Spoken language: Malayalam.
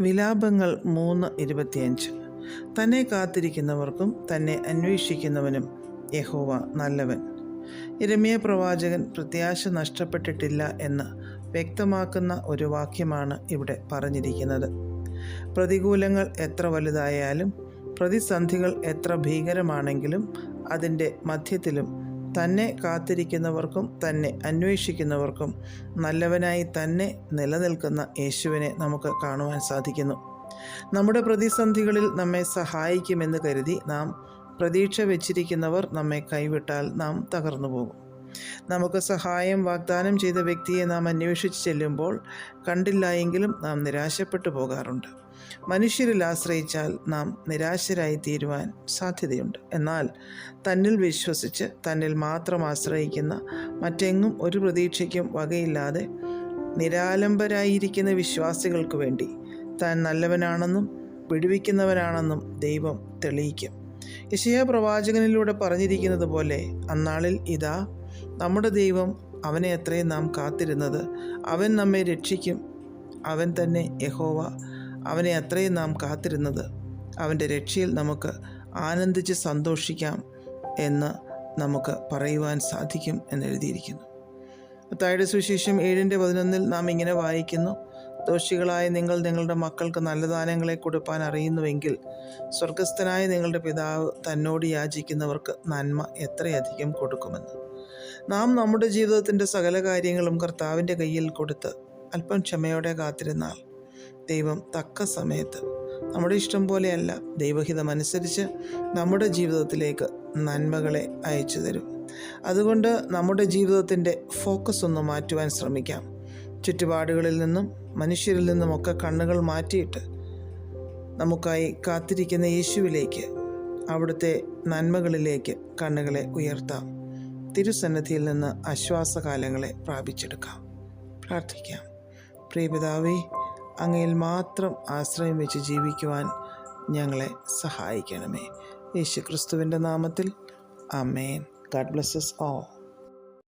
വിലാപങ്ങൾ മൂന്ന് ഇരുപത്തിയഞ്ച്. തന്നെ കാത്തിരിക്കുന്നവർക്കും തന്നെ അന്വേഷിക്കുന്നവനും യഹോവ നല്ലവൻ. ഇരമിയ പ്രവാചകൻ പ്രത്യാശ നഷ്ടപ്പെട്ടിട്ടില്ല എന്ന് വ്യക്തമാക്കുന്ന ഒരു വാക്യമാണ് ഇവിടെ പറഞ്ഞിരിക്കുന്നത്. പ്രതികൂലങ്ങൾ എത്ര വലുതായാലും പ്രതിസന്ധികൾ എത്ര ഭീകരമാണെങ്കിലും അതിന്റെ മധ്യത്തിലും തന്നെ കാത്തിരിക്കുന്നവർക്കും തന്നെ അന്വേഷിക്കുന്നവർക്കും നല്ലവനായി തന്നെ നിലനിൽക്കുന്ന യേശുവിനെ നമുക്ക് കാണുവാൻ സാധിക്കുന്നു. നമ്മുടെ പ്രതിസന്ധികളിൽ നമ്മെ സഹായിക്കുമെന്ന് കരുതി നാം പ്രതീക്ഷ വച്ചിരിക്കുന്നവർ നമ്മെ കൈവിട്ടാൽ നാം തകർന്നു പോകും നമുക്ക് സഹായം വാഗ്ദാനം ചെയ്ത വ്യക്തിയെ നാം അന്വേഷിച്ച് ചെല്ലുമ്പോൾ കണ്ടില്ല എങ്കിലും നാം നിരാശപ്പെട്ടു പോകാറുണ്ട്. മനുഷ്യരിൽ ആശ്രയിച്ചാൽ നാം നിരാശരായി തീരുവാൻ സാധ്യതയുണ്ട്. എന്നാൽ തന്നിൽ വിശ്വസിച്ച് തന്നിൽ മാത്രം ആശ്രയിക്കുന്ന മറ്റെങ്ങും ഒരു പ്രതീക്ഷയ്ക്കും വകയില്ലാതെ നിരാലംബരായിരിക്കുന്ന വിശ്വാസികൾക്ക് വേണ്ടി താൻ നല്ലവനാണെന്നും വിടുവിക്കുന്നവനാണെന്നും ദൈവം തെളിയിക്കും. യശയ പ്രവാചകനിലൂടെ പറഞ്ഞിരിക്കുന്നത് പോലെ അന്നാളിൽ ഇതാ നമ്മുടെ ദൈവം അവനെ അത്രയും നാം കാത്തിരുന്നത്. അവൻ നമ്മെ രക്ഷിക്കും. അവൻ തന്നെ യഹോവ. അവനെ അത്രയും നാം കാത്തിരുന്നത്. അവന്റെ രക്ഷയിൽ നമുക്ക് ആനന്ദിച്ച് സന്തോഷിക്കാം എന്ന് നമുക്ക് പറയുവാൻ സാധിക്കും എന്നെഴുതിയിരിക്കുന്നു തായുടെ സുവിശേഷം ഏഴിന്റെ പതിനൊന്നിൽ നാം ഇങ്ങനെ വായിക്കുന്നു. ദോഷികളായ നിങ്ങൾ നിങ്ങളുടെ മക്കൾക്ക് നല്ല ദാനങ്ങളെ കൊടുപ്പാൻ അറിയുന്നുവെങ്കിൽ സ്വർഗസ്ഥനായ നിങ്ങളുടെ പിതാവ് തന്നോട് യാചിക്കുന്നവർക്ക് നന്മ എത്രയധികം കൊടുക്കുമെന്ന്. നാം നമ്മുടെ ജീവിതത്തിന്റെ സകല കാര്യങ്ങളും കർത്താവിന്റെ കയ്യിൽ കൊടുത്ത് അല്പം ക്ഷമയോടെ കാത്തിരുന്നാൽ ദൈവം തക്ക സമയത്ത് നമ്മുടെ ഇഷ്ടം പോലെയല്ല ദൈവഹിതമനുസരിച്ച് നമ്മുടെ ജീവിതത്തിലേക്ക് നന്മകളെ അയച്ചു തരും. അതുകൊണ്ട് നമ്മുടെ ജീവിതത്തിന്റെ ഫോക്കസ് ഒന്ന് മാറ്റുവാൻ ശ്രമിക്കാം. ചുറ്റുപാടുകളിൽ നിന്നും മനുഷ്യരിൽ നിന്നുമൊക്കെ കണ്ണുകൾ മാറ്റിയിട്ട് നമുക്കായി കാത്തിരിക്കുന്ന യേശുവിലേക്ക് അവിടുത്തെ നന്മകളിലേക്ക് കണ്ണുകളെ ഉയർത്താം. തിരുസന്നിധിയിൽ നിന്ന് ആശ്വാസകാലങ്ങളെ പ്രാപിച്ചെടുക്കാം. പ്രാർത്ഥിക്കാം. പ്രിയപിതാവേ അങ്ങയിൽ മാത്രം ആശ്രയം വെച്ച് ജീവിക്കുവാൻ ഞങ്ങളെ സഹായിക്കണമേ. യേശു ക്രിസ്തുവിന്റെ നാമത്തിൽ. അമേൻ ഗാഡ് ബ്ലസ്സസ് ഓ